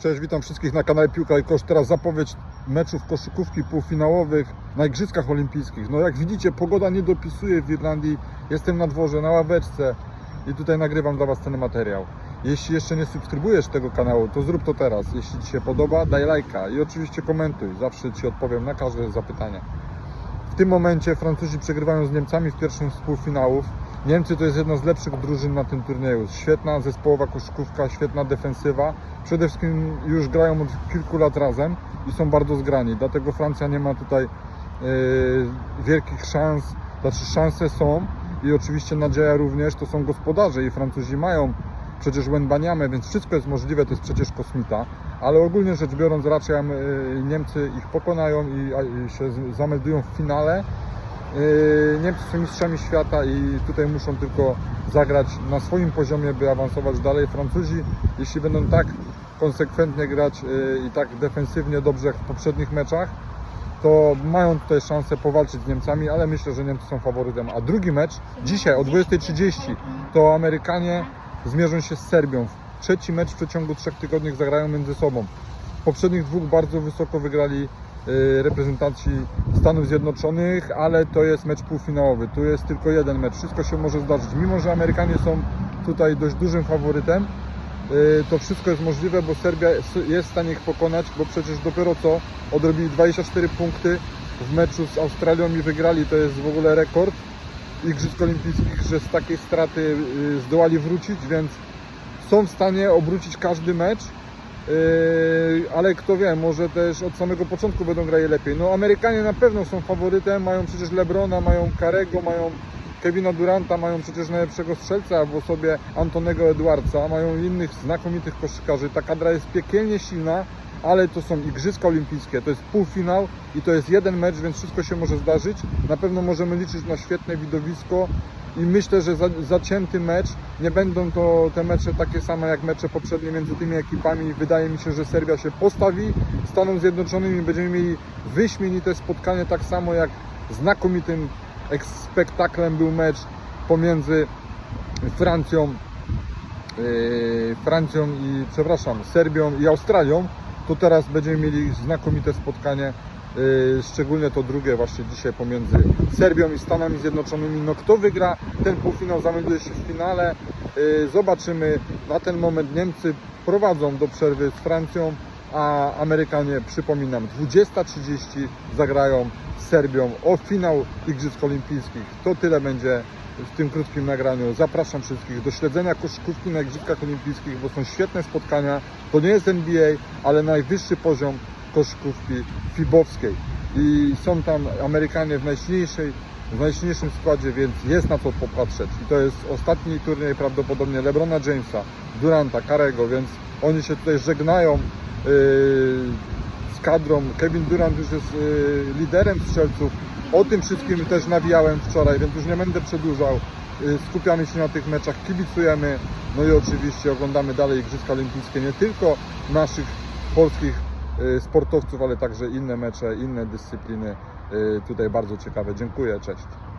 Cześć, witam wszystkich na kanale Piłka i Kosz. Teraz zapowiedź meczów koszykówki półfinałowych na Igrzyskach Olimpijskich. No jak widzicie, pogoda nie dopisuje w Irlandii. Jestem na dworze, na ławeczce i tutaj nagrywam dla Was ten materiał. Jeśli jeszcze nie subskrybujesz tego kanału, to zrób to teraz. Jeśli Ci się podoba, daj lajka i oczywiście komentuj. Zawsze Ci odpowiem na każde zapytanie. W tym momencie Francuzi przegrywają z Niemcami w pierwszym z półfinałów. Niemcy to jest jedna z lepszych drużyn na tym turnieju. Świetna zespołowa koszykówka, świetna defensywa. Przede wszystkim już grają od kilku lat razem i są bardzo zgrani. Dlatego Francja nie ma tutaj e, wielkich szans. Znaczy szanse są i oczywiście nadzieja również. To są gospodarze i Francuzi mają przecież Wembaniamę, więc wszystko jest możliwe. To jest przecież kosmita. Ale ogólnie rzecz biorąc raczej e, Niemcy ich pokonają i, się zameldują w finale. Yy, Niemcy są mistrzami świata i tutaj muszą tylko zagrać na swoim poziomie, by awansować dalej. Francuzi, jeśli będą tak konsekwentnie grać yy, i tak defensywnie dobrze jak w poprzednich meczach, to mają tutaj szansę powalczyć z Niemcami, ale myślę, że Niemcy są faworytem. A drugi mecz dzisiaj o 20.30 to Amerykanie zmierzą się z Serbią. Trzeci mecz w przeciągu trzech tygodni zagrają między sobą. W poprzednich dwóch bardzo wysoko wygrali reprezentanci Stanów Zjednoczonych, ale to jest mecz półfinałowy. Tu jest tylko jeden mecz. Wszystko się może zdarzyć. Mimo, że Amerykanie są tutaj dość dużym faworytem, y, to wszystko jest możliwe, bo Serbia jest- jest w stanie ich pokonać, bo przecież dopiero co odrobili 24 punkty w meczu z Australią i wygrali. To jest w ogóle rekord Igrzysk Olimpijskich, że z takiej straty y, zdołali wrócić, więc są w stanie obrócić każdy mecz. Yy, ale kto wie, może też od samego początku będą grali lepiej. No Amerykanie na pewno są faworytem, mają przecież Lebrona, mają Karego, mają Kevina Duranta, mają przecież najlepszego strzelca w osobie Antonego Edwardsa, mają innych znakomitych koszykarzy. Ta kadra jest piekielnie silna, ale to są Igrzyska Olimpijskie, to jest półfinał i to jest jeden mecz, więc wszystko się może zdarzyć. Na pewno możemy liczyć na świetne widowisko i myślę, że za, zacięty mecz. Nie będą to te mecze takie same jak mecze poprzednie między tymi ekipami. Wydaje mi się, że Serbia się postawi Stanom Zjednoczonymi. Będziemy mieli wyśmienite spotkanie, tak samo jak znakomitym spektaklem był mecz pomiędzy Francją, yy, Francją i przepraszam, Serbią i Australią. To teraz będziemy mieli znakomite spotkanie szczególnie to drugie właśnie dzisiaj pomiędzy Serbią i Stanami Zjednoczonymi. No kto wygra ten półfinał zamelduje się w finale. Yy, Zobaczymy. Na ten moment Niemcy prowadzą do przerwy z Francją, a Amerykanie, przypominam, 20.30 zagrają z Serbią o finał Igrzysk Olimpijskich. To tyle będzie w tym krótkim nagraniu. Zapraszam wszystkich do śledzenia koszykówki na Igrzyskach Olimpijskich, bo są świetne spotkania. To nie jest NBA, ale najwyższy poziom koszykówki fibowskiej. I są tam Amerykanie w najsilniejszej w najsilniejszym składzie, więc jest na co popatrzeć. I to jest ostatni turniej prawdopodobnie LeBrona Jamesa, Duranta, Karego, więc oni się tutaj żegnają yy, z kadrą. Kevin Durant już jest yy, liderem strzelców. O tym wszystkim też nawijałem wczoraj, więc już nie będę przedłużał. Yy, skupiamy się na tych meczach, kibicujemy, no i oczywiście oglądamy dalej Igrzyska Olimpijskie, nie tylko naszych polskich sportowców, ale także inne mecze, inne dyscypliny. y, Tutaj bardzo ciekawe. Dziękuję, cześć.